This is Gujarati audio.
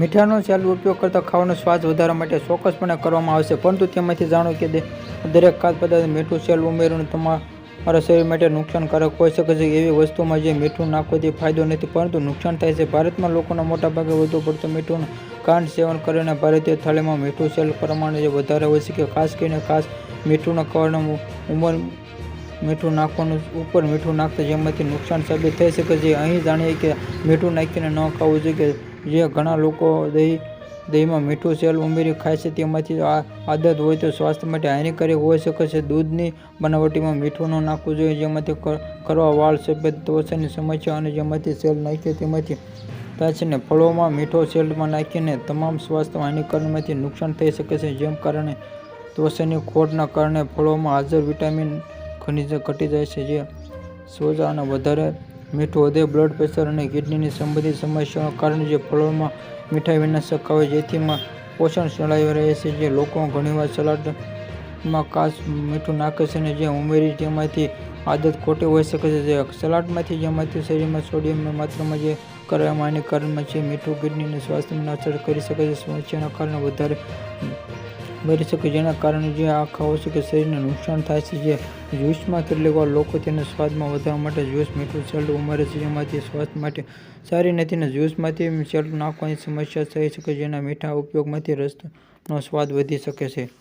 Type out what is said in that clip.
મીઠાનો ચાલુ ઉપયોગ કરતાં ખાવાનો સ્વાદ વધારવા માટે ચોક્કસપણે કરવામાં આવશે. પરંતુ તેમાંથી જાણો કે દરેક ખાદ્ય પદાર્થ મીઠું સેલ ઉમેરવું તમારા શરીર માટે નુકસાનકારક હોઈ શકે છે. એવી વસ્તુમાં જે મીઠું નાખવાથી ફાયદો નથી, પરંતુ નુકસાન થાય છે. ભારતમાં લોકોના મોટાભાગે વધુ પડતું મીઠું કાંડ સેવન કરીને ભારતીય થાળીમાં મીઠું સેલ પ્રમાણે જે વધારે હોય છે કે ખાસ કરીને ખાસ મીઠુંના કવરના ઉંમર મીઠું નાખવાનું ઉપર મીઠું નાખતા જેમાંથી નુકસાન સાબિત થઈ શકે છે. અહીં જાણીએ કે મીઠું નાખીને ન ખાવું જોઈએ. કે જે ઘણા લોકો દહીં, દહીંમાં મીઠું સેલ ઉમેરી ખાય છે, તેમાંથી આ આદત હોય તો સ્વાસ્થ્ય માટે હાનિકારક હોઈ શકે છે. દૂધની બનાવટીમાં મીઠું ન નાખવું જોઈએ, જેમાંથી કરવા વાળ સફેદ ત્વચાની સમસ્યા અને જેમાંથી સેલ નાખીએ તેમાંથી થાય છે ને ફળોમાં મીઠો સેલમાં નાખીને તમામ સ્વાસ્થ્ય હાનિકારકમાંથી નુકસાન થઈ શકે છે. જેમ કારણે ત્વચાની ખોટના કારણે ફળોમાં હાજર વિટામિન ખનિજ ઘટી જાય છે, જે સોજા અને વધારે મીઠું વધે બ્લડ પ્રેશર અને કિડનીની સંબંધિત સમસ્યાઓના કારણે જે ફળોમાં મીઠાઈ વિના શકાવે જેથી માં પોષણ જળવાઈ રહે છે, જે લોકો ઘણીવાર સલાડમાં કાચ મીઠું નાખે છે અને જે ઉમેરી તેમાંથી આદત ખોટી હોઈ શકે છે. જે સલાડમાંથી જેમાંથી શરીરમાં સોડિયમની માત્રામાં જે કરવામાં હાનિકારક છે મીઠું કિડનીને સ્વાસ્થ્યને અસર કરી શકે છે. સમસ્યાના કારણે વધારે બની શકે જેના કારણે જે આ ખાવો છે કે શરીરને નુકસાન થાય છે. જે જ્યુસમાં કેટલીક વાર લોકો તેને સ્વાદમાં વધારવા માટે જ્યુસ, મીઠું સેલ્ટ ઉમેરે છે. જેમાંથી સ્વાસ્થ્ય માટે સારી નથી ને જ્યુસમાંથી સેલ્ટ નાખવાની સમસ્યા થઈ શકે જેના મીઠા ઉપયોગમાંથી રસનો સ્વાદ વધી શકે છે.